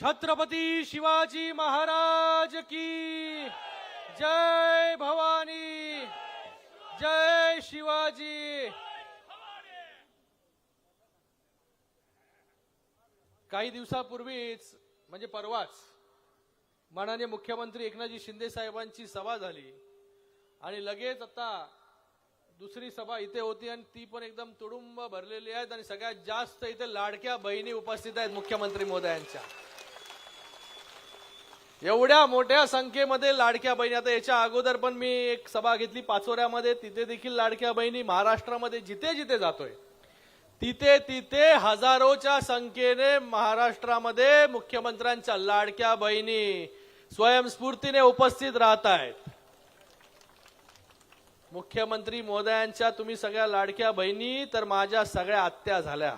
छत्रपती शिवाजी महाराज की जय भवानी जय शिवाजी। काही दिवसापूर्वीच म्हणजे परवाच माननीय मुख्यमंत्री एकनाथजी शिंदे साहेबांची सभा झाली. आणि लगेच आता दुसरी सभा इथे होती आणि ती पण एकदम तुडुंब भरलेली आहेत आणि सगळ्यात जास्त इथे लाडक्या बहिणी उपस्थित आहेत मुख्यमंत्री मोदयांच्या. एवढ्या मोठ्या संख्येमध्ये लाडक्या बहिणी. आता याच्या अगोदर पण मी एक सभा घेतली पाचोऱ्यामध्ये. तिथे देखील लाडक्या बहिणी महाराष्ट्रामध्ये जिथे जिथे जातोय तिथे तिथे हजारोच्या संख्येने महाराष्ट्रामध्ये मुख्यमंत्र्यांच्या लाडक्या बहिणी स्वयंस्फूर्तीने उपस्थित राहत आहेत. मुख्यमंत्री मोदयांच्या तुम्ही सगळ्या लाडक्या बहिणी तर माझ्या सगळ्या आत्या झाल्या.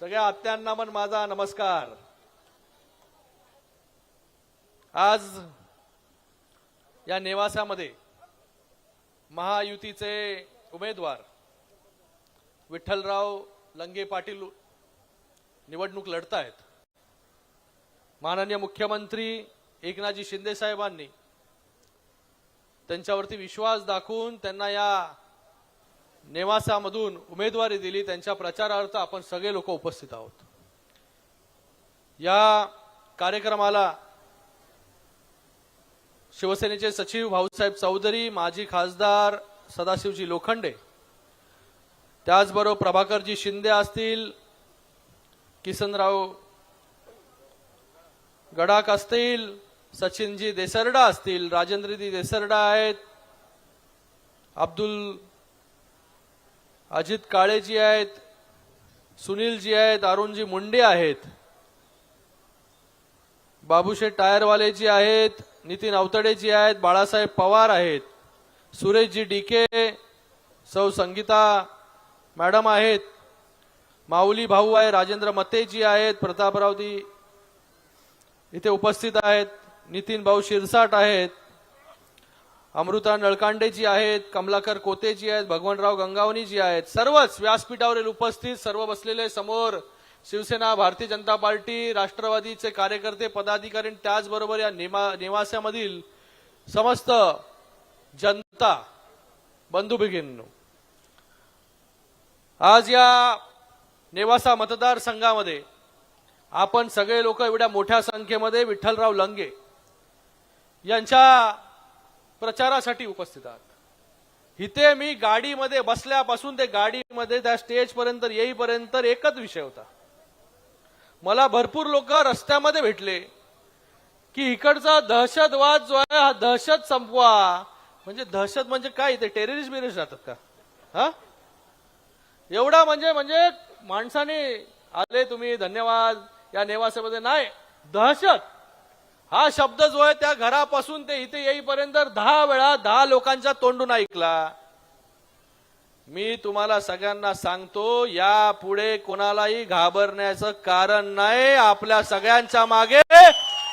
सगळ्या आत्यांना पण माझा नमस्कार. आज या नेवासामध्ये महायुतीचे उमेदवार विठ्ठलराव लंगे पाटील निवडणूक लढतायत. माननीय मुख्यमंत्री एकनाथजी शिंदे साहेबांनी त्यांच्यावरती विश्वास दाखवून त्यांना या नेवासामधून उमेदवारी दिली. त्यांच्या प्रचारार्थ आपण सगळे लोक उपस्थित आहोत. या कार्यक्रमाला शिवसेनेचे सचिव भाऊसाहेब चौधरी माजी खासदार सदाशिवजी लोखंडे त्याचबरोबर प्रभाकरजी शिंदे असतील किसनराव गडाक असतील सचिनजी देसरडा असतील राजेंद्रजी देसरडा आहेत अब्दुल अजित काळेजी आहेत सुनीलजी आहेत अरुणजी मुंडे आहेत बाबूशे टायरवालेजी आहेत नितीन अवतडेजी आहेत बाळासाहेब पवार आहेत सुरेशजी डीके सौ संगीता मॅडम आहेत माऊली भाऊ आहे राजेंद्र मतेजी आहेत प्रतापरावजी इथे उपस्थित आहेत नितीन भाऊ शिरसाट आहेत अमृता नळकांडेजी आहेत कमलाकर कोतेजी आहेत भगवानराव गंगावणीजी आहेत सर्वच व्यासपीठावरील उपस्थित सर्व बसलेले समोर शिवसेना भारतीय जनता पार्टी राष्ट्रवादीचे कार्यकर्ते पदाधिकारी त्याचबरोबर या निमा निवासामधील समस्त जनता बंधू भगिनींनो आज या नेवासा मतदारसंघामध्ये आपण सगळे लोक एवढ्या मोठ्या संख्येमध्ये विठ्ठलराव लंगे यांच्या प्रचारासाठी उपस्थित आहात. इथे मी गाडीमध्ये बसल्यापासून ते गाडीमध्ये त्या स्टेजपर्यंत येईपर्यंत एकच विषय होता. मला भरपूर लोक रस्त्यामध्ये भेटले की इकडचा दहशतवाद जो आहे हा दहशत संपवा. म्हणजे दहशत म्हणजे काय? इथे टेररिस्ट बिरिस्ट राहतात का? हा? एवढा म्हणजे म्हणजे माणसाने आले तुम्ही धन्यवाद. या नेवासामध्ये नाही दहशत. हा शब्द जो आहे त्या घरापासून ते इथे येईपर्यंत दहा वेळा दहा लोकांच्या तोंडून ऐकला. मी तुम्हाला सगळ्यांना सांगतो या पुढे कोणालाही घाबरण्याचं कारण नाही. आपल्या सगळ्यांच्या मागे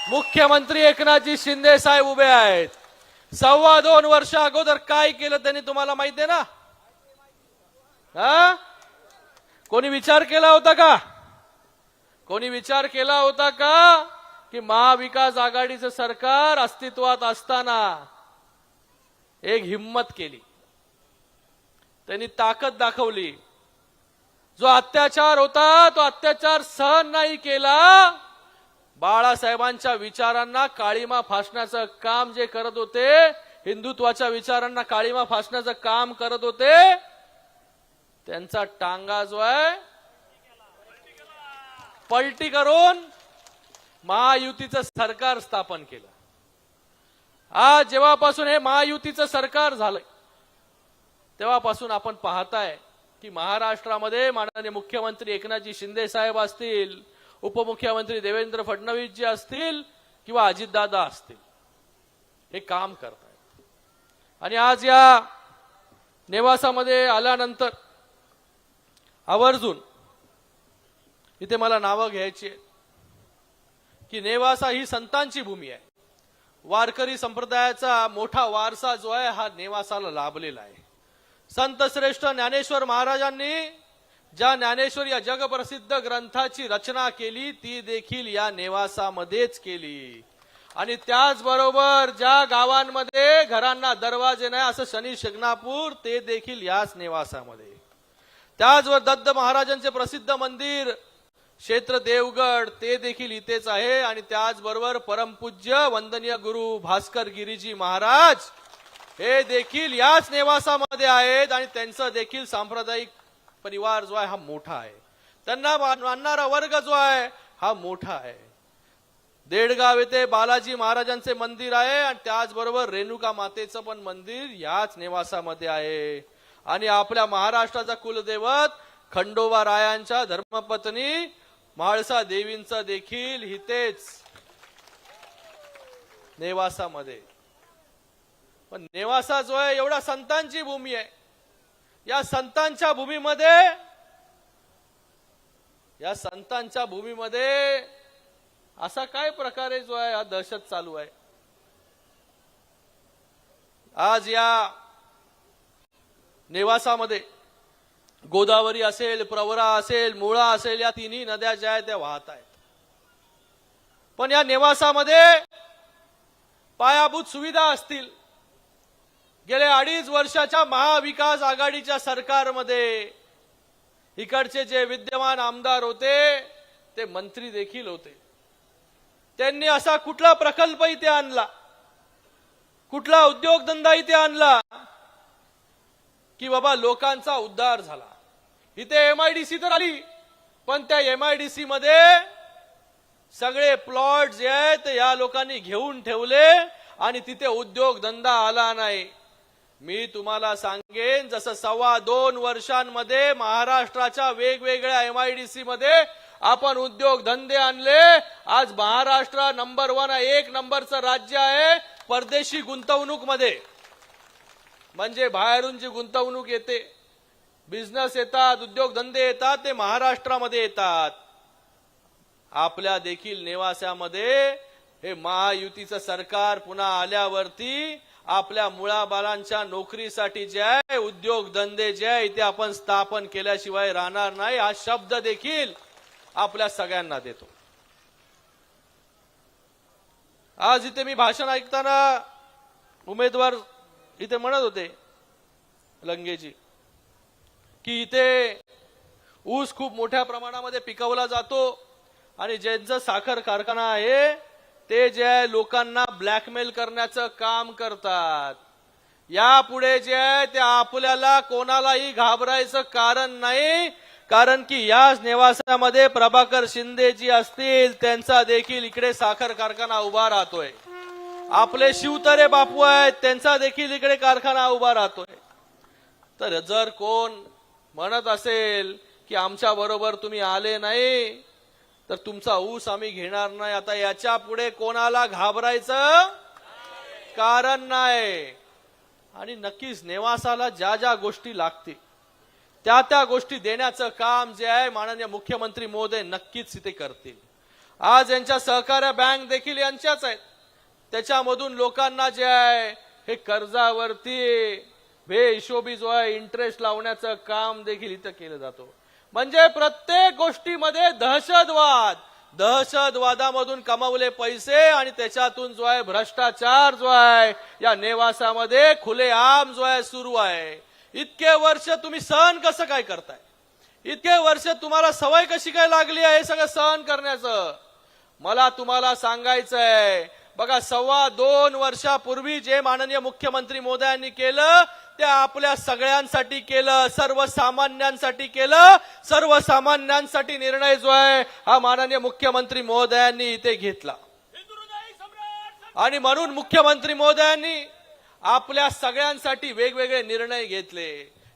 मुख्यमंत्री एकनाथजी शिंदे साहेब उभे आहेत. सव्वा दोन वर्ष अगोदर काय केलं त्यांनी तुम्हाला माहिती आहे ना? हा? कोणी विचार केला होता का? कोणी विचार केला होता का की महाविकास आघाडीचं सरकार अस्तित्वात असताना एक हिम्मत केली? त्यांनी ताकद दाखवली. जो अत्याचार होता तो अत्याचार सहन नाही केला. बाळासाहेबांच्या विचारांना काळीमा फासण्याचं काम जे करत होते हिंदुत्वाच्या विचारांना काळीमा फासण्याचं काम करत होते त्यांचा टांगा जो आहे पलटी करून महायुतीचं सरकार स्थापन केलं. आज जेव्हापासून हे महायुतीचं सरकार झालं तेव्हापासून आपण पाहताय की महाराष्ट्रामध्ये माननीय मुख्यमंत्री एकनाथजी शिंदे साहेब असतील उपमुख्यमंत्री देवेंद्र फडणवीस जी असतील किंवा अजितदादा असतील. हे काम करतायत. आणि आज या नेवासामध्ये आल्यानंतर आवर्जून इथे मला नावं घ्यायची आहेत. की नेवासा ही संतांची भूमी आहे. वारकरी संप्रदायाचा मोठा वारसा जो आहे हा नेवासाला लाभलेला आहे. संत श्रेष्ठ ज्ञानेश्वर महाराजांनी ज्या ज्ञानेश्वर या जगप्रसिद्ध ग्रंथाची रचना केली ती देखील या नेवासामध्येच केली. आणि त्याचबरोबर ज्या गावांमध्ये घरांना दरवाजे नाही असं शनी शिंगणापूर ते देखील याच नेवासामध्ये. त्याचवर दत्त महाराजांचे प्रसिद्ध मंदिर क्षेत्र देवगड ते देखील इथेच आहे. आणि त्याचबरोबर परमपूज्य वंदनीय गुरु भास्कर गिरीजी महाराज हे देखील याच नेवासामध्ये आहेत आणि त्यांचं देखील सांप्रदायिक परिवार जो आहे हा मोठा आहे. त्यांना मानणारा वर्ग जो आहे हा मोठा आहे. देडगाव येथे बालाजी महाराजांचे मंदिर आहे आणि त्याचबरोबर रेणुका मातेचं पण मंदिर याच नेवासामध्ये आहे. आणि आपल्या महाराष्ट्राचा कुलदैवत खंडोबा रायांच्या धर्मपत्नी म्हाळसा देवींचं देखील हितेच नेवासामध्ये. पण नेवासा जो आहे एवढा संतांची भूमी आहे. या संतांच्या भूमीमध्ये या संतांच्या भूमीमध्ये असा काय प्रकारे जो आहे हा दहशत चालू आहे? आज या नेवासामध्ये गोदावरी असेल प्रवरा असेल मुळा असेल या तिन्ही नद्या ज्या आहेत त्या वाहत आहेत. पण या नेवासामध्ये पायाभूत सुविधा असतील. गेल्या अडीच वर्षाच्या महाविकास आघाडीच्या सरकारमध्ये इकडचे जे विद्यमान आमदार होते ते मंत्री देखील होते. त्यांनी असा कुठला प्रकल्प इथे आणला कुठला उद्योगधंदा इथे आणला की बाबा लोकांचा उद्धार झाला. इथे एमआयडीसी तर आली पण त्या एमआयडीसी मध्ये सगळे प्लॉट जे आहेत ते या लोकांनी घेऊन ठेवले आणि तिथे उद्योगधंदा आला नाही. मी तुम्हाला सांगेन जसं सव्वा दोन वर्षांमध्ये महाराष्ट्राच्या वेगवेगळ्या एम आय डी सी मध्ये आपण उद्योग धंदे आणले. आज महाराष्ट्र नंबर वन एक नंबरचं राज्य आहे परदेशी गुंतवणूकमध्ये. म्हणजे बाहेरून जी गुंतवणूक येते बिझनेस येतात उद्योगधंदे येतात ते महाराष्ट्रामध्ये येतात. आपल्या देखील नेवास्यामध्ये हे महायुतीचं सरकार पुन्हा आल्यावरती आपल्या मुळाबालांच्या नोकरीसाठी जे आहे उद्योगधंदे जे आहे ते आपण स्थापन केल्याशिवाय राहणार नाही हा शब्द देखील आपल्या सगळ्यांना देतो. आज इथे मी भाषण ऐकताना उमेदवार इथे म्हणत होते लंगेजी की इथे ऊस खूप मोठ्या प्रमाणामध्ये पिकवला जातो आणि ज्यांचा साखर कारखाना आहे ते जे आहे लोकांना ब्लॅकमेल करण्याचं काम करतात. यापुढे जे आहे ते आपल्याला कोणालाही घाबरायचं कारण नाही. कारण की याच निवासामध्ये प्रभाकर शिंदे जी असतील त्यांचा देखील इकडे साखर कारखाना उभा राहतोय. आपले शिवतरे बापू आहेत त्यांचा देखील इकडे कारखाना उभा राहतोय. तर जर कोण म्हणत असेल की आमच्या बरोबर तुम्ही आले नाही तर तुमचा ऊस आम्ही घेणार नाही. आता याच्यापुढे कोणाला घाबरायचं? कारण नाही. आणि नक्कीच नेवासाला ज्या ज्या गोष्टी लागतील त्या त्या गोष्टी देण्याचं काम जे आहे माननीय मुख्यमंत्री महोदय नक्कीच इथे करतील. आज यांच्या सहकार्य बँक देखील यांच्याच आहेत. त्याच्यामधून लोकांना जे आहे हे कर्जावरती बेहिशोबी जो आहे इंटरेस्ट लावण्याचं काम देखील इथं केलं जातो. म्हणजे प्रत्येक गोष्टीमध्ये दहशतवाद. दहशतवादामधून कमावले पैसे आणि त्याच्यातून जो आहे भ्रष्टाचार जो आहे या नेवासामध्ये खुलेआम जो आहे सुरू आहे. इतके वर्ष तुम्ही सहन कसं काय करताय? इतके वर्ष तुम्हाला सवय कशी काय लागली आहे हे सगळं सहन करण्याचं? मला तुम्हाला सांगायचं आहे बघा सव्वा दोन वर्षापूर्वी जे माननीय मुख्यमंत्री मोदयांनी केलं ते आपल्या सगळ्यांसाठी केलं सर्वसामान्यांसाठी केलं सर्वसामान्यांसाठी निर्णय जो आहे हा माननीय मुख्यमंत्री महोदयांनी इथे घेतला. आणि म्हणून मुख्यमंत्री महोदयांनी आपल्या सगळ्यांसाठी वेगवेगळे निर्णय घेतले.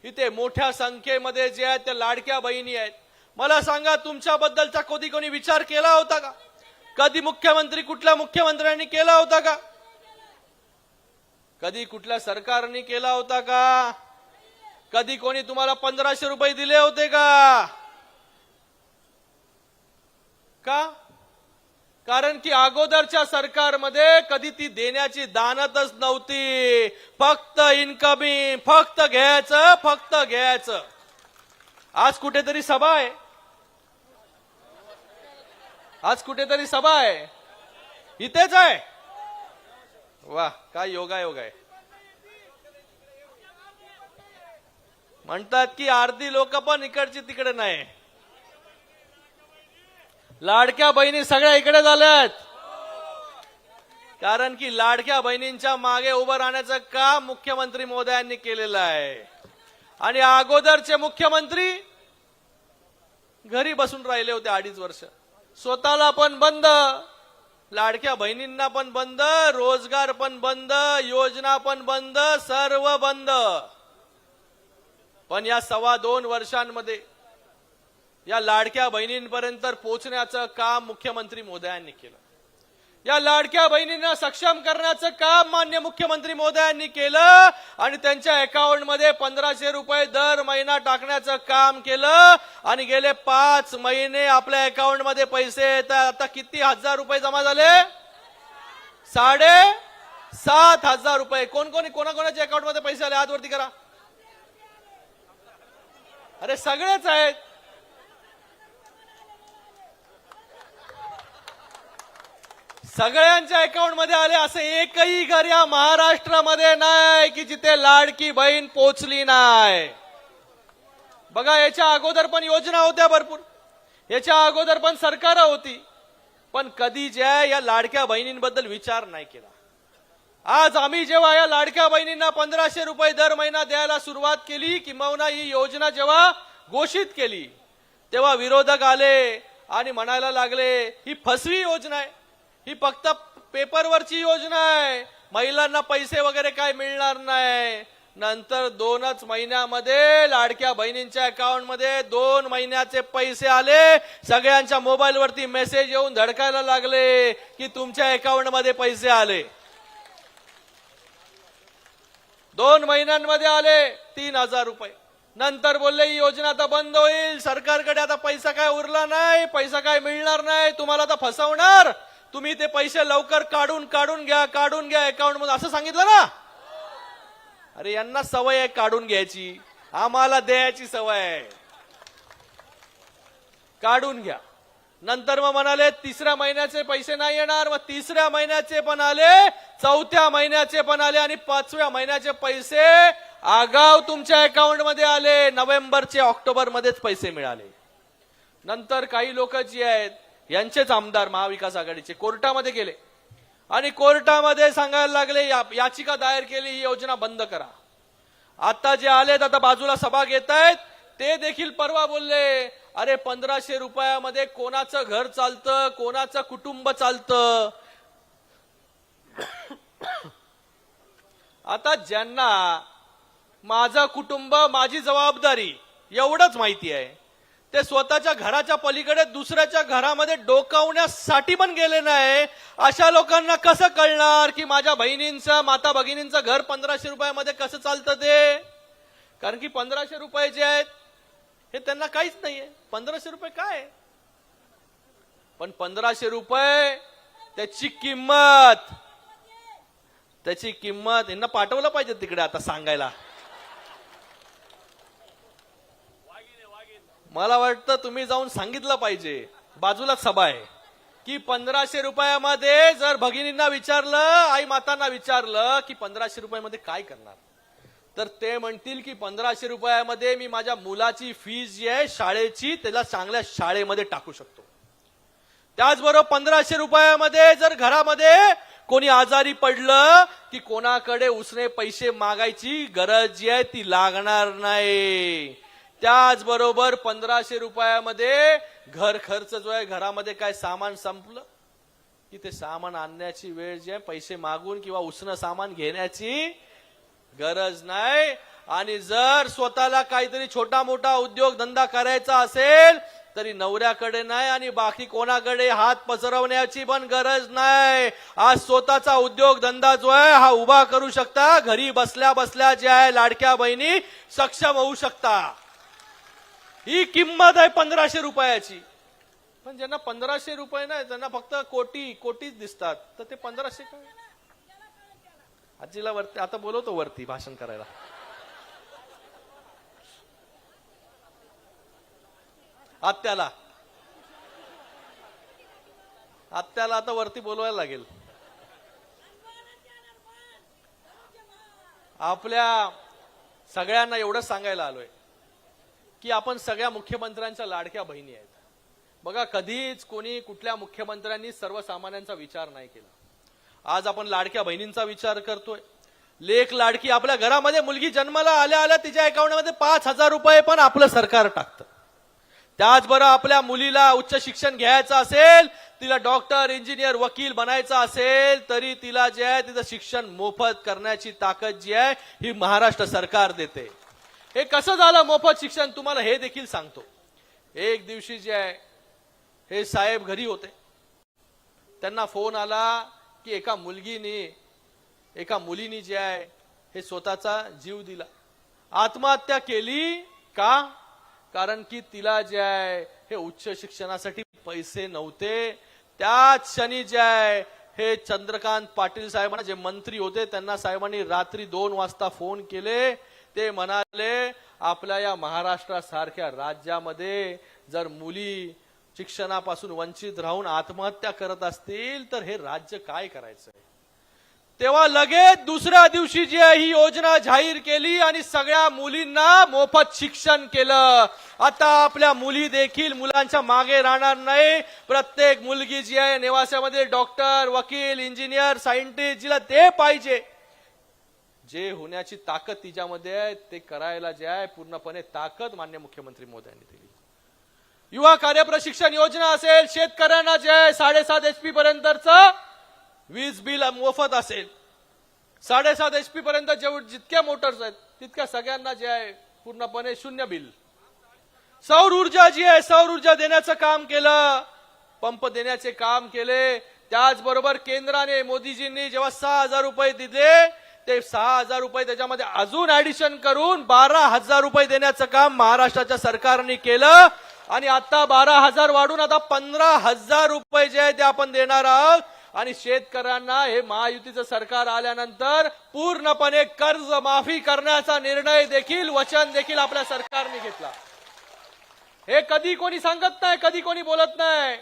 इथे मोठ्या संख्येमध्ये जे आहेत त्या लाडक्या बहिणी आहेत. मला सांगा तुमच्याबद्दलचा कधी कोणी विचार केला होता का? कधी मुख्यमंत्री कुठल्या मुख्यमंत्र्यांनी केला होता का? कधी कुठल्या सरकारने केला होता का? कधी कोणी तुम्हाला पंधराशे रुपये दिले होते का? का? कारण की अगोदरच्या सरकारमध्ये कधी ती देण्याची दानतच नव्हती. फक्त इन्कमिंग फक्त घ्यायचं फक्त घ्यायचं. आज कुठेतरी सभा आहे. आज कुठेतरी सभा आहे. इथेच आहे. वा काय योगायोग आहे. म्हणतात की अर्धी लोक पण इकडची तिकडे नाही. लाडक्या बहिणी सगळ्या इकडे झाल्यात. कारण की लाडक्या बहिणींच्या मागे उभं राहण्याचं काम मुख्यमंत्री मोदयांनी केलेलं आहे. आणि अगोदरचे मुख्यमंत्री घरी बसून राहिले होते अडीच वर्ष. स्वतःला पण बंद. लाडक्या बहिणींना पण बंद रोजगार पण बंद योजना पण बंद सर्व बंद. पण या सव्वा दोन वर्षांमध्ये या लाडक्या बहिणींपर्यंत पोहोचण्याचं काम मुख्यमंत्री मोदयांनी केलं. या लाडक्या बहिणींना सक्षम करण्याचं काम मान्य मुख्यमंत्री मोदयांनी केलं आणि त्यांच्या अकाउंटमध्ये पंधराशे रुपये दर महिना टाकण्याचं काम केलं. आणि गेले पाच महिने आपल्या अकाउंटमध्ये पैसे येतात. आता किती हजार रुपये जमा झाले? साडे सात हजार रुपये. कोण कोणी कोणाकोणाच्या अकाउंटमध्ये पैसे आले? हात वरती करा. अरे सगळेच आहेत. सगळ्यांच्या अकाउंटमध्ये आले असं एकही घर या महाराष्ट्रामध्ये नाही की जिथे लाडकी बहीण पोचली नाही. बघा याच्या अगोदर पण योजना होत्या भरपूर. याच्या अगोदर पण सरकार होती. पण कधी ज्या या लाडक्या बहिणींबद्दल विचार नाही केला. आज आम्ही जेव्हा या लाडक्या बहिणींना पंधराशे रुपये दर महिना द्यायला सुरुवात केली किंबहुना ही योजना जेव्हा घोषित केली तेव्हा विरोधक आले आणि म्हणायला लागले ही फसवी योजना आहे. ही फक्त पेपरवरची योजना आहे. महिलांना पैसे वगैरे काय मिळणार नाही. नंतर दोनच महिन्यामध्ये लाडक्या बहिणींच्या अकाउंटमध्ये दोन महिन्याचे पैसे आले. सगळ्यांच्या मोबाईल वरती मेसेज येऊन धडकायला लागले की तुमच्या अकाउंटमध्ये पैसे आले. दोन महिन्यांमध्ये आले तीन हजार रुपये. नंतर बोलले ही योजना आता बंद होईल. सरकारकडे आता पैसा काय उरला नाही पैसा काय मिळणार नाही तुम्हाला आता फसवणार. तुम्ही ते पैसे लवकर काढून काढून घ्या काढून घ्या अकाउंटमध्ये असं सांगितलं ना? अरे यांना सवय आहे काढून घ्यायची. आम्हाला द्यायची सवय आहे. काढून घ्या. नंतर मग म्हणाले तिसऱ्या महिन्याचे पैसे नाही येणार. मग तिसऱ्या महिन्याचे पण आले चौथ्या महिन्याचे पण आले आणि पाचव्या महिन्याचे पैसे आगाव तुमच्या अकाउंटमध्ये आले. नोव्हेंबरचे ऑक्टोबर मध्येच पैसे मिळाले. नंतर काही लोक जी आहेत यांचेच आमदार महाविकास आघाडीचे. कोर्टामध्ये गेले. आणि कोर्टामध्ये सांगायला लागले या- याचिका दायर केली ही योजना बंद करा. आता जे आलेत आता बाजूला सभा घेत आहेत ते देखील परवा बोलले अरे पंधराशे रुपयामध्ये कोणाचं घर चालतं कोणाचं कुटुंब चालतं? आता ज्यांना माझं कुटुंब माझी जबाबदारी एवढंच माहिती आहे. ते स्वतःच्या घराच्या पलीकडे दुसऱ्याच्या घरामध्ये डोकावण्यासाठी पण गेले नाही. अशा लोकांना कसं कळणार की माझ्या बहिणींचं माता भगिनींचं घर पंधराशे रुपयामध्ये कसं चालतं ते? कारण की पंधराशे रुपये जे आहेत हे त्यांना काहीच नाहीये. पंधराशे रुपये काय? पण पंधराशे रुपये त्याची किंमत त्याची किंमत यांना पाठवलं पाहिजे तिकडे आता सांगायला. मला वाटतं तुम्ही जाऊन सांगितलं पाहिजे. बाजूला सभा आहे. की पंधराशे रुपयामध्ये जर भगिनींना विचारलं आई मातांना विचारलं की पंधराशे रुपयामध्ये काय करणार? तर ते म्हणतील की पंधराशे रुपयामध्ये मी माझ्या मुलाची फीज जी आहे शाळेची त्याला चांगल्या शाळेमध्ये टाकू शकतो. त्याचबरोबर पंधराशे रुपयामध्ये जर घरामध्ये कोणी आजारी पडलं की कोणाकडे उसने पैसे मागायची गरज जी आहे ती लागणार नाही. त्याचबरोबर पंधराशे रुपयामध्ये घर खर्च जो आहे घरामध्ये काय सामान संपलं? की ते सामान आणण्याची वेळ जी आहे पैसे मागून किंवा उष्ण सामान घेण्याची गरज नाही. आणि जर स्वतःला काहीतरी छोटा मोठा उद्योग धंदा करायचा असेल तरी नवऱ्याकडे नाही आणि बाकी कोणाकडे हात पसरवण्याची पण गरज नाही. आज स्वतःचा उद्योग धंदा जो आहे हा उभा करू शकता. घरी बसल्या बसल्या जे आहे लाडक्या बहिणी सक्षम होऊ शकता. ही किंमत आहे पंधराशे रुपयाची. पण ज्यांना पंधराशे रुपये नाही त्यांना फक्त कोटी कोटीच दिसतात तर ते पंधराशे काय आजीला वरती आता बोलवतो वरती भाषण करायला. आत्याला. आत्याला आता वरती बोलवायला लागेल. आपल्या सगळ्यांना एवढंच सांगायला आलोय. की आपण सगळ्या मुख्यमंत्र्यांच्या लाडक्या बहिणी आहेत. बघा कधीच कोणी कुठल्या मुख्यमंत्र्यांनी सर्वसामान्यांचा विचार नाही केला. आज आपण लाडक्या बहिणींचा विचार करतोय. लेख लाडकी आपल्या घरामध्ये मुलगी जन्माला आल्या आल्या तिच्या अकाउंटमध्ये पाच हजार रुपये पण आपलं सरकार टाकतं. त्याचबरोबर आपल्या मुलीला उच्च शिक्षण घ्यायचं असेल तिला डॉक्टर इंजिनियर वकील बनायचं असेल तरी तिला जे आहे तिचं शिक्षण मोफत करण्याची ताकद जी आहे ही महाराष्ट्र सरकार देते. हे कसं झालं मोफत शिक्षण? तुम्हाला हे देखील सांगतो. एक दिवशी जे आहे हे साहेब घरी होते. त्यांना फोन आला की एका मुलगीने एका मुलीने जे आहे हे स्वतःचा जीव दिला. आत्महत्या केली का? कारण की तिला जे आहे हे उच्च शिक्षणासाठी पैसे नव्हते. त्याच क्षणी जे आहे हे चंद्रकांत पाटील साहेबांना जे मंत्री होते त्यांना साहेबांनी रात्री दोन वाजता फोन केले. ते म्हणाले आपल्या या महाराष्ट्रासारख्या राज्यामध्ये जर मुली शिक्षणापासून वंचित राहून आत्महत्या करत असतील तर हे राज्य काय करायचंय? तेव्हा लगेच दुसऱ्या दिवशी जी आहे ही योजना जाहीर केली आणि सगळ्या मुलींना मोफत शिक्षण केलं. आता आपल्या मुली देखील मुलांच्या मागे राहणार नाही. प्रत्येक मुलगी जी आहे निवासामध्ये डॉक्टर वकील इंजिनियर सायंटिस्ट जिला ते पाहिजे. जे होण्याची ताकद तिच्यामध्ये आहे ते करायला जे आहे पूर्णपणे ताकद मान्य मुख्यमंत्री मोदयांनी दिली. युवा कार्य प्रशिक्षण योजना असेल शेतकऱ्यांना जे आहे साडेसात एच पी पर्यंतच वीज बिल मोफत असेल. साडेसात एच पी पर्यंत जेवढ जितक्या मोटर्स आहेत तितक्या सगळ्यांना जे आहे पूर्णपणे शून्य बिल. सौर ऊर्जा जी आहे सौर ऊर्जा देण्याचं काम केलं. पंप देण्याचे काम केले. त्याचबरोबर केंद्राने मोदीजींनी जेव्हा सहा हजार रुपये दिले ते सहा हजार रुपये त्याच्यामध्ये अजून ऍडिशन करून बारा हजार रुपये देण्याचं काम महाराष्ट्राच्या सरकारने केलं. आणि आता बारा हजार वाढून आता पंधरा हजार रुपये जे आहे ते आपण देणार आहोत. आणि शेतकऱ्यांना हे महायुतीचं सरकार आल्यानंतर पूर्णपणे कर्ज माफी करण्याचा निर्णय देखील वचन देखील आपल्या सरकारने घेतला. हे कधी कोणी सांगत नाही कधी कोणी बोलत नाही.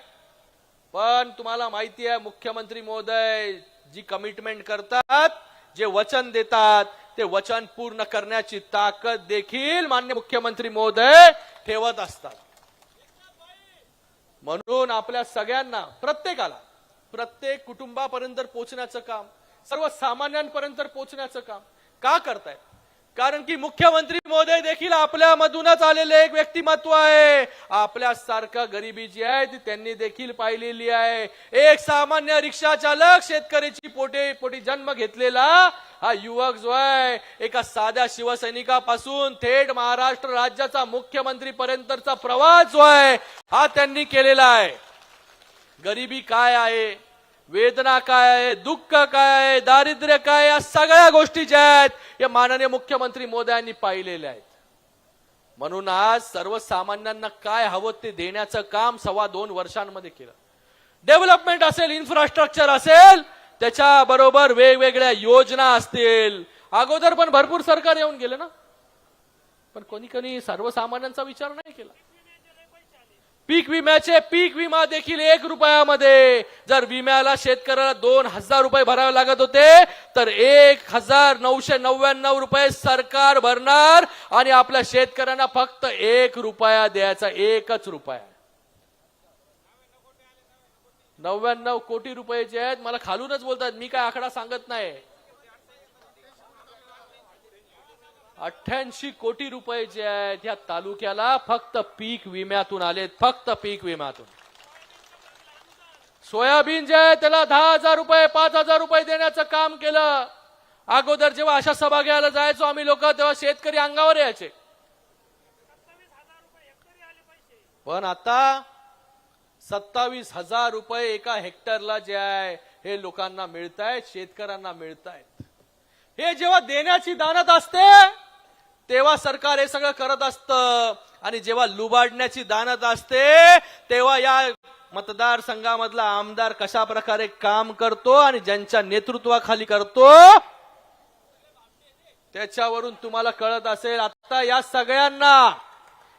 पण तुम्हाला माहिती आहे मुख्यमंत्री महोदय जी कमिटमेंट करतात जे वचन देतात ते वचन पूर्ण करण्याची ताकद देखील मान्य मुख्यमंत्री महोदय ठेवत असतात. म्हणून आपल्या सगळ्यांना प्रत्येकाला प्रत्येक कुटुंबापर्यंत पोहोचण्याचं काम सर्वसामान्यांपर्यंत पोहोचण्याचं काम का करतायत? कारण की मुख्यमंत्री महोदय देखील आपल्या मधूनच आलेले एक व्यक्तिमत्व आहे. आपल्या सारखं गरिबी जी आहे ती त्यांनी देखील पाहिलेली आहे. एक सामान्य रिक्षा चालक शेतकऱ्याची पोटे पोटी जन्म घेतलेला हा युवक जो आहे एका साध्या शिवसैनिकापासून थेट महाराष्ट्र राज्याचा मुख्यमंत्री पर्यंतचा प्रवास जो आहे हा त्यांनी केलेला आहे. गरिबी काय आहे? वेदना काय आहे दुःख काय आहे दारिद्र्य काय या सगळ्या गोष्टी ज्या आहेत या माननीय मुख्यमंत्री मोदयांनी पाहिलेल्या आहेत. म्हणून आज सर्वसामान्यांना काय हवं ते देण्याचं काम सव्वा दोन वर्षांमध्ये केलं. डेव्हलपमेंट असेल इन्फ्रास्ट्रक्चर असेल त्याच्या बरोबर वेगवेगळ्या योजना असतील. अगोदर पण भरपूर सरकार येऊन गेले ना? पण कोणी कोणी सर्वसामान्यांचा विचार नाही केला. पीक विम्याचे पीक विमा देखील एक रुपयामध्ये. जर विम्याला शेतकऱ्याला दोन हजार रुपये भरावे लागत होते तर एक हजार नऊशे नव्याण्णव रुपये सरकार भरणार आणि आपल्या शेतकऱ्यांना फक्त एक रुपया द्यायचा एकच रुपया. नव्याण्णव कोटी रुपये जे आहेत मला खालूनच बोलतात मी काय आकडा सांगत नाही. अठ्ठ्याऐंशी कोटी रुपये जे आहेत या तालुक्याला फक्त पीक विम्यातून आलेत फक्त पीक विम्यातून. सोयाबीन जे आहे त्याला दहा हजार रुपये पाच हजार रुपये देण्याचं काम केलं. अगोदर जेव्हा अशा सभा घ्यायला जायचो आम्ही लोक तेव्हा शेतकरी अंगावर यायचे. पण आता सत्तावीस हजार रुपये एका हेक्टरला जे आहे हे लोकांना मिळत आहेत शेतकऱ्यांना मिळत आहेत हे जेव्हा देण्याची दानत असते तेव्हा सरकार हे सगळं करत असतं. आणि जेव्हा लुबाडण्याची दानत असते तेव्हा या मतदारसंघामधला आमदार कशा प्रकारे काम करतो आणि ज्यांच्या नेतृत्वाखाली करतो त्याच्यावरून तुम्हाला कळत असेल आता या सगळ्यांना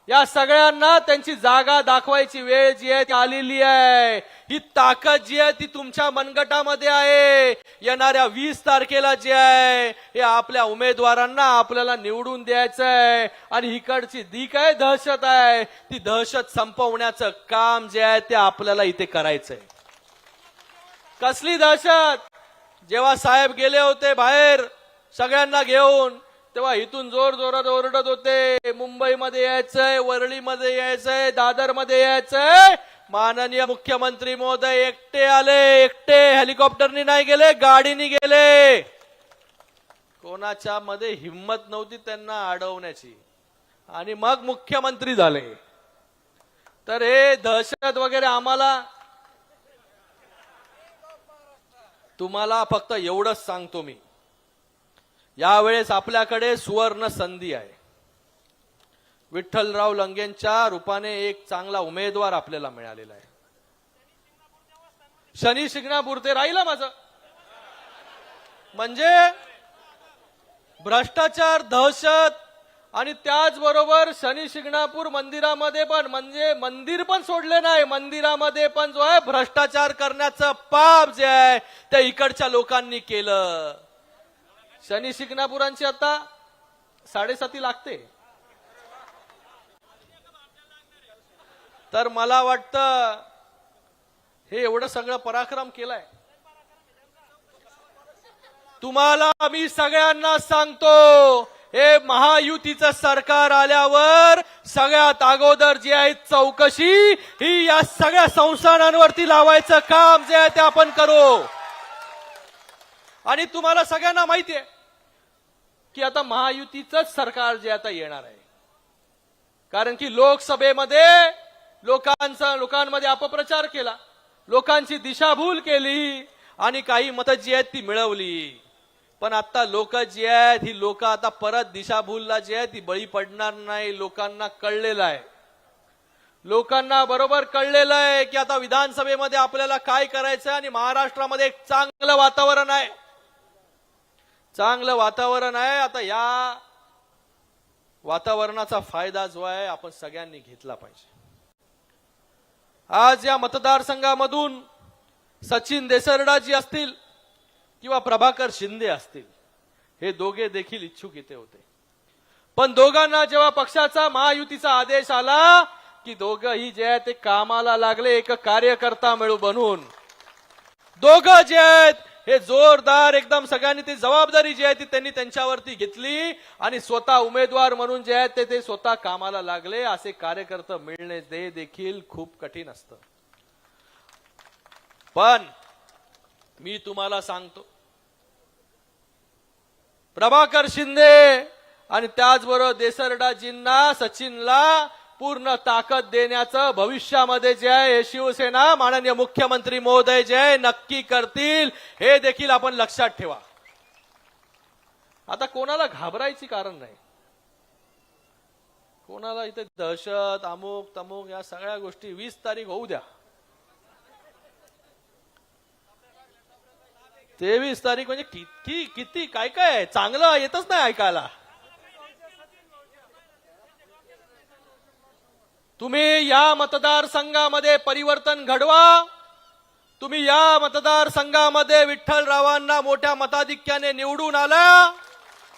या सगळ्यांना त्यांची जागा दाखवायची वेळ जी आहे ती आलेली आहे. ही ताकद जी आहे ती तुमच्या मनगटामध्ये आहे. येणाऱ्या वीस तारखेला जी आहे हे आपल्या उमेदवारांना आपल्याला निवडून द्यायचं आहे. आणि इकडची जी काय दहशत आहे ती दहशत संपवण्याचं काम जे आहे ते आपल्याला इथे करायचंय. कसली दहशत? जेव्हा साहेब गेले होते बाहेर सगळ्यांना घेऊन तेव्हा इथून जोर जोरात ओरडत होते मुंबईमध्ये यायचंय वरळीमध्ये यायचंय दादरमध्ये यायचंय. माननीय मुख्यमंत्री महोदय एकटे आले एकटे हेलिकॉप्टरनी नाही गेले गाडीनी गेले. कोणाच्या मध्ये हिंमत नव्हती त्यांना अडवण्याची. आणि मग मुख्यमंत्री झाले. तर हे दहशत वगैरे आम्हाला तुम्हाला फक्त एवढंच सांगतो मी. यावेळेस आपल्याकडे सुवर्ण संधी आहे. विठ्ठलराव लंगेंच्या रूपाने एक चांगला उमेदवार आपल्याला मिळालेला आहे. शनी शिंगणापूर ते राहिलं माझं. म्हणजे भ्रष्टाचार दहशत आणि त्याचबरोबर शनी शिंगणापूर मंदिरामध्ये पण म्हणजे मंदिर पण सोडले नाही. मंदिरामध्ये पण जो आहे भ्रष्टाचार करण्याचं पाप जे आहे ते इकडच्या लोकांनी केलं. शनी शिंगणापुरांची आता साडेसाती लागते. तर मला वाटतं हे एवढं सगळं पराक्रम केलाय. तुम्हाला मी सगळ्यांना सांगतो हे महायुतीचं सरकार आल्यावर सगळ्यात अगोदर जी आहे चौकशी ही या सगळ्या संस्थानांवरती लावायचं काम जे आहे ते आपण करू. आणि तुम्हाला सगळ्यांना माहिती आहे की आता महायुतीचंच सरकार जे आता येणार आहे. कारण की लोकसभेमध्ये लोकांचा लोकांमध्ये अपप्रचार केला. लोकांची दिशाभूल केली आणि काही मतं जी आहेत ती मिळवली. पण आता लोक जी आहेत ही लोक आता परत दिशाभूलला जी आहे ती बळी पडणार नाही लोकांना कळलेलं आहे. लोकांना बरोबर कळलेलं आहे की आता विधानसभेमध्ये आपल्याला काय करायचं आणि महाराष्ट्रामध्ये एक चांगलं वातावरण आहे. चांगलं वातावरण आहे. आता या वातावरणाचा फायदा जो आहे आपण सगळ्यांनी घेतला पाहिजे. आज या मतदारसंघामधून सचिन देसरडाजी असतील किंवा प्रभाकर शिंदे असतील हे दोघे देखील इच्छुक इथे होते. पण दोघांना जेव्हा पक्षाचा महायुतीचा आदेश आला की दोघंही जे आहे ते कामाला लागले एक कार्यकर्ता मिळू बनून. दोघं जे आहेत हे जोरदार एकदम सगळ्यांनी ती जबाबदारी जी आहे ती त्यांनी त्यांच्यावरती घेतली आणि स्वतः उमेदवार म्हणून जे आहेत ते ते स्वतः कामाला लागले. असे कार्यकर्ते मिळणे ते देखील खूप कठीण असतं. पण मी तुम्हाला सांगतो प्रभाकर शिंदे आणि त्याचबरोबर देसरडाजींना सचिनला पूर्ण ताकद देण्याचं भविष्यामध्ये जे आहे हे शिवसेना माननीय मुख्यमंत्री महोदय जे आहे नक्की करतील. हे देखील आपण लक्षात ठेवा. आता कोणाला घाबरायची कारण नाही. कोणाला इथे दहशत अमुक तमुक या सगळ्या गोष्टी वीस तारीख होऊ द्या. तेवीस तारीख म्हणजे किती किती काय काय आहे? चांगलं येतच नाही ऐकायला. तुम्ही या मतदारसंघामध्ये परिवर्तन घडवा. तुम्ही या मतदारसंघामध्ये विठ्ठलरावांना मोठ्या मताधिक्याने निवडून आला.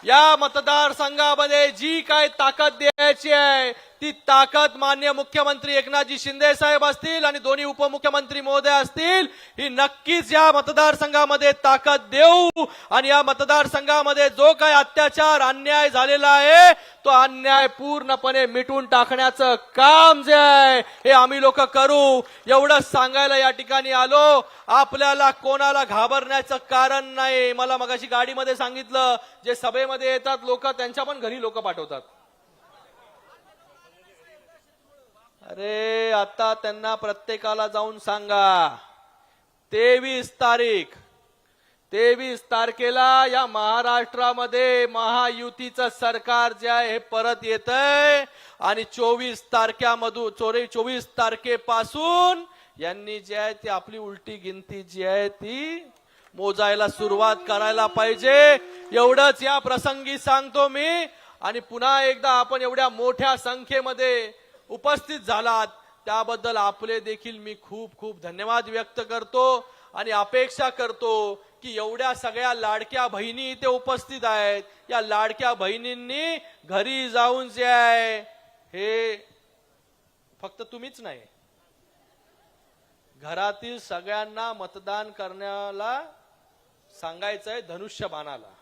या मतदारसंघामध्ये जी काय ताकद द्यायची आहे ती ताकद मान्य मुख्यमंत्री एकनाथजी शिंदे साहेब असतील आणि दोन्ही उपमुख्यमंत्री महोदय असतील ही नक्कीच या मतदारसंघामध्ये ताकद देऊ. आणि या मतदारसंघामध्ये जो काय अत्याचार अन्याय झालेला आहे तो अन्याय पूर्णपणे मिटून टाकण्याचं काम जे आहे हे आम्ही लोक करू. एवढंच सांगायला या ठिकाणी आलो. आपल्याला कोणाला घाबरण्याचं कारण नाही. मला मगाशी गाडीमध्ये सांगितलं जे सभेमध्ये येतात लोक त्यांच्या पण घरी लोक पाठवतात. अरे आता त्यांना प्रत्येकाला जाऊन सांगा तेवीस तारीख तेवीस तारखेला या महाराष्ट्रामध्ये महायुतीचं सरकार जे आहे हे परत येत आहे आणि चोवीस तारख्यामधून चोरी चोवीस तारखेपासून यांनी जे आहे ती आपली उलटी गिनती जी आहे ती मोजायला सुरुवात करायला पाहिजे. एवढंच या प्रसंगी सांगतो मी. आणि पुन्हा एकदा आपण एवढ्या मोठ्या संख्येमध्ये उपस्थित झालात. त्याबद्दल आपले देखील मी खूप खूप धन्यवाद व्यक्त करतो आणि अपेक्षा करतो की एवढ्या सगळ्या लाडक्या बहिणी इथे उपस्थित आहेत. या लाडक्या बहिणींनी घरी जाऊन जे आहे हे फक्त तुम्हीच नाही घरातील सगळ्यांना मतदान करण्याला सांगायचंय धनुष्य बाणाला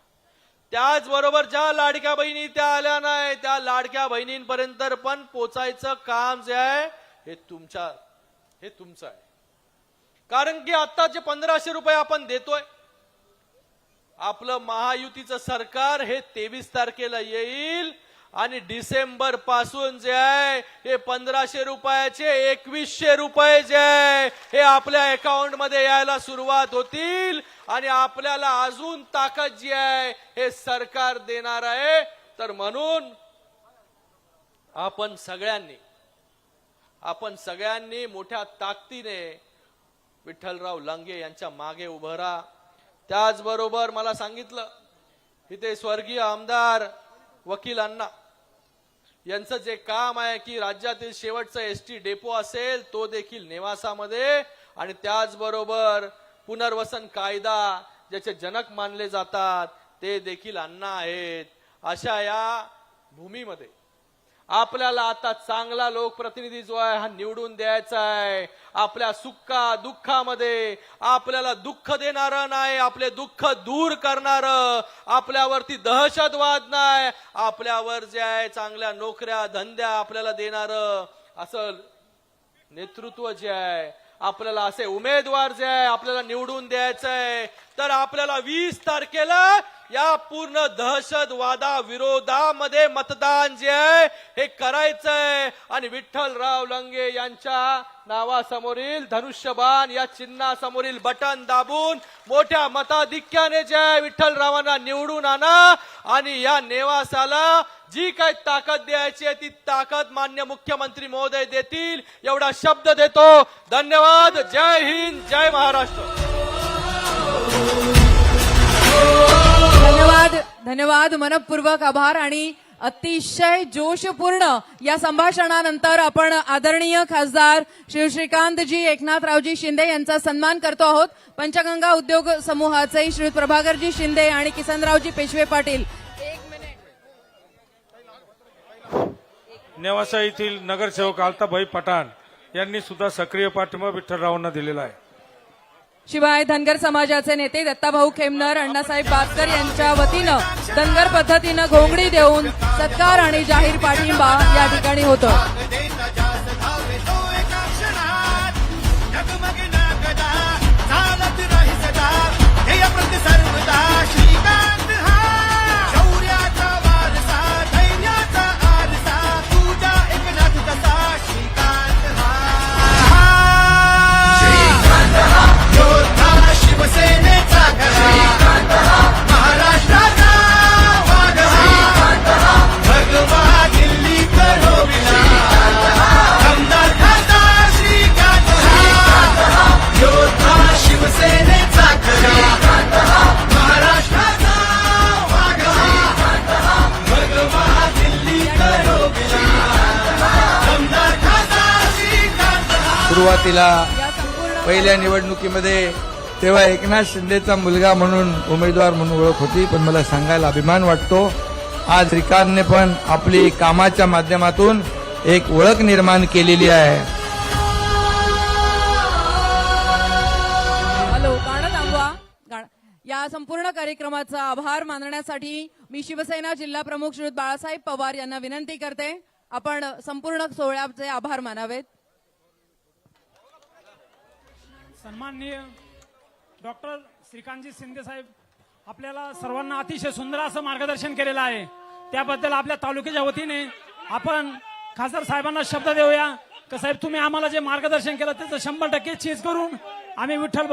त्याचबरोबर ज्या लाडक्या बहिणी त्या आल्या नाही त्या लाडक्या बहिणींपर्यंत पण पोचायचं काम जे आहे हे तुमच्या हे तुमचं आहे. कारण की आता जे पंधराशे रुपये आपण देतोय आपलं महायुतीचं सरकार हे तेवीस तारखेला येईल आणि डिसेंबरपासून जे आहे हे पंधराशे रुपयाचे एकवीसशे रुपये जे आहे हे आपल्या अकाउंटमध्ये यायला सुरुवात होतील. आणि आपल्याला अजून ताकद जी आहे हे सरकार देणार आहे. तर म्हणून आपण सगळ्यांनी आपण सगळ्यांनी मोठ्या ताकदीने विठ्ठलराव लंगे यांच्या मागे उभं राहा. त्याचबरोबर मला सांगितलं इथे स्वर्गीय आमदार वकील अण्णा यांचं जे काम आहे की राज्यातील शेवटचं एस टी डेपो असेल तो देखील नेवासामध्ये. आणि त्याचबरोबर पुनर्वसन कायदा ज्याचे जनक मानले जातात ते देखील अण्णा आहेत. अशा या भूमीमध्ये आपल्याला आता चांगला लोकप्रतिनिधी जो आहे हा निवडून द्यायचा आहे. आपल्या सुखा दुःखामध्ये आपल्याला दुःख देणार नाही आपले दुःख दूर करणार आपल्यावरती दहशतवाद नाही आपल्यावर जे आहे चांगल्या नोकऱ्या धंद्या आपल्याला देणार असं नेतृत्व जे आहे आपल्याला असे उमेदवार जे आहे आपल्याला निवडून द्यायचं आहे तर आपल्याला वीस तारखेला या पूर्ण दहशतवादा विरोधामध्ये मतदान जे आहे हे करायचंय. आणि विठ्ठलराव लंगे यांच्या नावासमोरील धनुष्यबाण या चिन्हासमोरील बटन दाबून मोठ्या मताधिक्याने जे आहे विठ्ठलरावांना निवडून आणा. आणि या नेवासाला जी काही ताकद द्यायची आहे ती ताकद मान्य मुख्यमंत्री महोदय देतील. एवढा शब्द देतो. धन्यवाद. जय हिंद. जय महाराष्ट्र. धन्यवाद. धन्यवाद. मनपूर्वक आभार आणि अतिशय जोशपूर्ण या संभाषणानंतर आपण आदरणीय खासदार श्री श्रीकांतजी एकनाथरावजी शिंदे यांचा सन्मान करतो आहोत. पंचगंगा उद्योग समूहाचे श्री प्रभाकरजी शिंदे आणि किसनरावजी पेशवे पाटील. नेवासा येथील नगरसेवक अल्ताभाई पठाण यांनी सुद्धा सक्रिय पाठिंबा विठ्ठलरावांना दिलेला आहे. शिवाय धनगर समाजाचे नेते दत्ताभाऊ खेमनर अण्णासाहेब बातकर यांच्या वतीनं धनगर पद्धतीनं घोंगडी देऊन सत्कार आणि जाहीर पाठिंबा या ठिकाणी होतो. श्रीकांत शिवसेनेचा खरा महाराष्ट्राचा भगवा दिल्ली सुरुवातीला पहिल्या निवडणुकीमध्ये तेव्हा एकनाथ शिंदेचा मुलगा म्हणून उमेदवार म्हणून ओळख होती पण मला सांगायला अभिमान वाटतो. आज श्रीकांतने पण आपली कामाच्या माध्यमातून एक ओळख निर्माण केलेली आहे. या संपूर्ण कार्यक्रमाचा आभार मानण्यासाठी मी शिवसेना जिल्हा प्रमुख श्री बाळासाहेब पवार यांना विनंती करते. आपण संपूर्ण सोहळ्याचे आभार मानावेत. सन्माननीय डॉक्टर श्रीकांतजी शिंदे साहेब आपल्याला सर्वांना अतिशय सुंदर असं मार्गदर्शन केलेलं आहे. त्याबद्दल आपल्या तालुक्याच्या वतीने आपण खासदार साहेबांना शब्द देऊया. का साहेब तुम्ही आम्हाला जे मार्गदर्शन केलं त्याचं शंभर टक्के चीज करून आम्ही विठ्ठल भाऊ